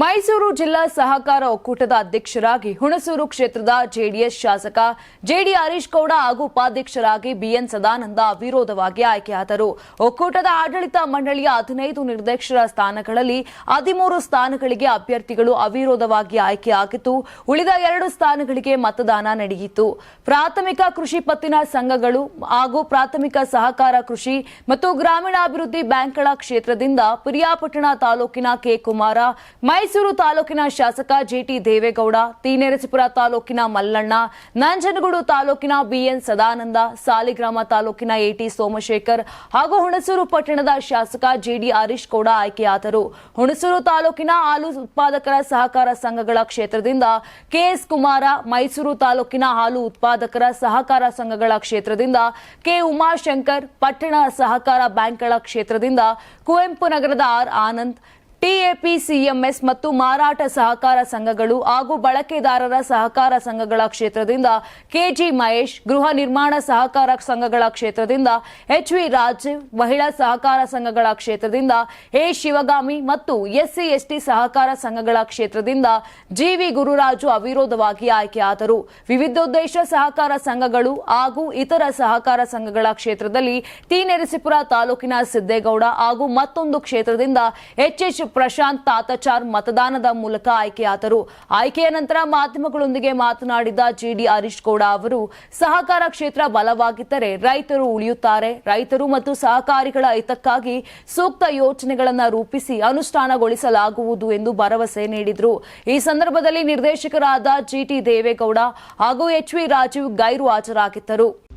ಮೈಸೂರು ಜಿಲ್ಲಾ ಸಹಕಾರ ಒಕ್ಕೂಟದ ಅಧ್ಯಕ್ಷರಾಗಿ ಹುಣಸೂರು ಕ್ಷೇತ್ರದ ಜೆಡಿಎಸ್ ಶಾಸಕ ಜೆಡಿ ಹರೀಶ್ ಗೌಡ ಹಾಗೂ ಉಪಾಧ್ಯಕ್ಷರಾಗಿ ಬಿಎನ್ ಸದಾನಂದ ಅವಿರೋಧವಾಗಿ ಆಯ್ಕೆಯಾದರು. ಒಕ್ಕೂಟದ ಆಡಳಿತ ಮಂಡಳಿಯ ಹದಿನೈದು ನಿರ್ದೇಶಕರ ಸ್ಥಾನಗಳಲ್ಲಿ ಹದಿಮೂರು ಸ್ಥಾನಗಳಿಗೆ ಅಭ್ಯರ್ಥಿಗಳು ಅವಿರೋಧವಾಗಿ ಆಯ್ಕೆಯಾಗಿದ್ದು, ಉಳಿದ ಎರಡು ಸ್ಥಾನಗಳಿಗೆ ಮತದಾನ ನಡೆಯಿತು. ಪ್ರಾಥಮಿಕ ಕೃಷಿ ಪತ್ತಿನ ಸಂಘಗಳು ಹಾಗೂ ಪ್ರಾಥಮಿಕ ಸಹಕಾರ ಕೃಷಿ ಮತ್ತು ಗ್ರಾಮೀಣಾಭಿವೃದ್ಧಿ ಬ್ಯಾಂಕ್ಗಳ ಕ್ಷೇತ್ರದಿಂದ ಪಿರಿಯಾಪಟ್ಟಣ ತಾಲೂಕಿನ ಕೆ. ಕುಮಾರ ಮೈಸೂರು ತಾಲೂಕಿನ ಶಾಸಕ ಜಿಟಿ ದೇವೇಗೌಡ, ತೀನೆರಸಿಪುರ ತಾಲೂಕಿನ ಮಲ್ಲಣ್ಣ, ನಂಜನಗೂಡು ತಾಲೂಕಿನ ಬಿಎನ್ ಸದಾನಂದ, ಸಾಲಿಗ್ರಾಮ ತಾಲೂಕಿನ ಎಟಿ ಸೋಮಶೇಖರ್ ಹಾಗೂ ಹುಣಸೂರು ಪಟ್ಟಣದ ಶಾಸಕ ಜೆಡಿ ಹರೀಶ್ ಗೌಡ ಆಯ್ಕೆಯಾದರು. ಹುಣಸೂರು ತಾಲೂಕಿನ ಹಾಲು ಉತ್ಪಾದಕರ ಸಹಕಾರ ಸಂಘಗಳ ಕ್ಷೇತ್ರದಿಂದ ಕೆಎಸ್ ಕುಮಾರ, ಮೈಸೂರು ತಾಲೂಕಿನ ಹಾಲು ಉತ್ಪಾದಕರ ಸಹಕಾರ ಸಂಘಗಳ ಕ್ಷೇತ್ರದಿಂದ ಕೆ ಉಮಾಶಂಕರ್, ಪಟ್ಟಣ ಸಹಕಾರ ಬ್ಯಾಂಕ್ಗಳ ಕ್ಷೇತ್ರದಿಂದ ಕುವೆಂಪು ನಗರದ ಆರ್ ಆನಂದ್ ಟಿಎಪಿಸಿಎಂಎಸ್ ಮತ್ತು ಮಾರಾಟ ಸಹಕಾರ ಸಂಘಗಳು ಹಾಗೂ ಬಳಕೆದಾರರ ಸಹಕಾರ ಸಂಘಗಳ ಕ್ಷೇತ್ರದಿಂದ ಕೆಜಿ ಮಹೇಶ್, ಗೃಹ ನಿರ್ಮಾಣ ಸಹಕಾರ ಸಂಘಗಳ ಕ್ಷೇತ್ರದಿಂದ ಎಚ್ವಿ ರಾಜೀವ್, ಮಹಿಳಾ ಸಹಕಾರ ಸಂಘಗಳ ಕ್ಷೇತ್ರದಿಂದ ಎ ಶಿವಗಾಮಿ ಮತ್ತು ಎಸ್ಸಿ, ಎಸ್ಟಿ ಸಹಕಾರ ಸಂಘಗಳ ಕ್ಷೇತ್ರದಿಂದ ಜಿವಿ ಗುರುರಾಜು ಅವಿರೋಧವಾಗಿ ಆಯ್ಕೆಯಾದರು. ವಿವಿಧೋದ್ದೇಶ ಸಹಕಾರ ಸಂಘಗಳು ಹಾಗೂ ಇತರ ಸಹಕಾರ ಸಂಘಗಳ ಕ್ಷೇತ್ರದಲ್ಲಿ ಟಿ ನರಸೀಪುರ ತಾಲೂಕಿನ ಸಿದ್ದೇಗೌಡ ಹಾಗೂ ಮತ್ತೊಂದು ಕ್ಷೇತ್ರದಿಂದ ಎಚ್ಎಚ್ ಪ್ರಶಾಂತ್ ತಾತಚಾರ್ ಮತದಾನದ ಮೂಲಕ ಆಯ್ಕೆಯಾದರು. ಆಯ್ಕೆಯ ನಂತರ ಮಾಧ್ಯಮಗಳೊಂದಿಗೆ ಮಾತನಾಡಿದ ಜಿಡಿ ಹರೀಶ್ ಗೌಡ ಅವರು, ಸಹಕಾರ ಕ್ಷೇತ್ರ ಬಲವಾಗಿದ್ದರೆ ರೈತರು ಉಳಿಯುತ್ತಾರೆ. ರೈತರು ಮತ್ತು ಸಹಕಾರಿಗಳ ಹಿತಕ್ಕಾಗಿ ಸೂಕ್ತ ಯೋಜನೆಗಳನ್ನು ರೂಪಿಸಿ ಅನುಷ್ಠಾನಗೊಳಿಸಲಾಗುವುದು ಎಂದು ಭರವಸೆ ನೀಡಿದರು. ಈ ಸಂದರ್ಭದಲ್ಲಿ ನಿರ್ದೇಶಕರಾದ ಜಿಟಿ ದೇವೇಗೌಡ ಹಾಗೂ ಎಚ್ವಿ ರಾಜೀವ್ ಗೈರು ಹಾಜರಾಗಿದ್ದರು.